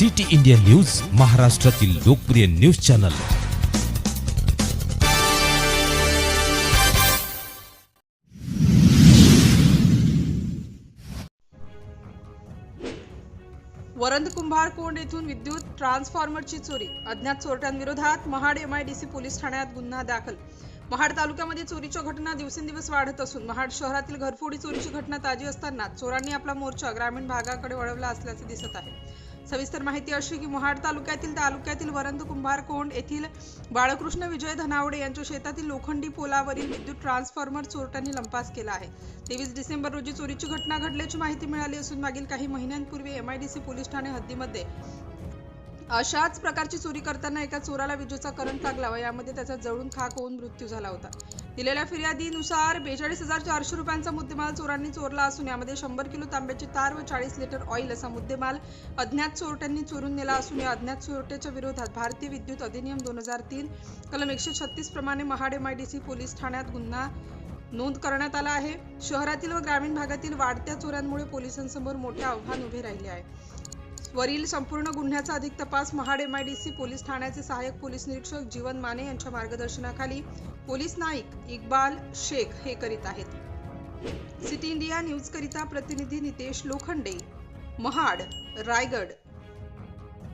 City India news महाराष्ट्रातील लोकप्रिय news channel. Varandh कुंभार कोंड येथून विद्युत ट्रान्सफॉर्मरची चोरी. अज्ञात चोरट्यांविरोधात महाड एमआयडीसी पोलीस ठाण्यात गुन्हा दाखल. महाड तालुक्यामध्ये चोरीच्या घटना दिवसेंदिवस वाढत असून महाड शहरातील घरफोडी चोरीची घटना ताजी असताना चोरांनी आपला मोर्चा ग्रामीण भागाकडे वळवला असल्याचे दिसत आहे. सविस्तर माहिती अशी की महाड तालुक्यातील तालुक्यातील वरंद कुंभारकोंड येथील बाळकृष्ण विजय धनावडे यांच्या शेतातील लोखंडी पोलावरील विद्युत ट्रान्सफॉर्मर चोरट्यांनी लंपास केला आहे. तेवीस डिसेंबर रोजी चोरीची घटना घडल्याची माहिती मिळाली असून मागील काही महिन्यांपूर्वी एमआयडीसी पोलीस ठाणे हद्दीमध्ये अशाच प्रकारची चोरी करताना एका चोराला विजेचा करंट लागला व यामध्ये त्याचा जळून खाक होऊन मृत्यू झाला होता. दिलेल्या फिर्यादीनुसार बेचाळीस हजार चारशे रुपयांचा मुद्देमाल चोरांनी चोरला असून यामध्ये शंभर किलो तांब्याची तार व चाळीस लिटर ऑइल असा मुद्देमाल अज्ञात चोरट्यांनी चोरून नेला असून या अज्ञात चोरट्याच्या विरोधात भारतीय विद्युत अधिनियम दोन हजार तीन कलम एकशे छत्तीस प्रमाणे महाड एमआयडीसी पोलीस ठाण्यात गुन्हा नोंद करण्यात आला आहे. शहरातील व ग्रामीण भागातील वाढत्या चोऱ्यांमुळे पोलिसांसमोर मोठे आव्हान उभे राहिले आहे. वरील संपूर्ण गुन्ह्याचा अधिक तपास महाड एम आयडीसी पोलीस ठाण्याचे सहाय्यक पोलीस निरीक्षक जीवन माने यांच्या मार्गदर्शनाखाली पोलीस नाईक इक्बाल शेख हे करीत आहेत. सिटी इंडिया न्यूज करिता प्रतिनिधी नितेश लोखंडे महाड रायगड.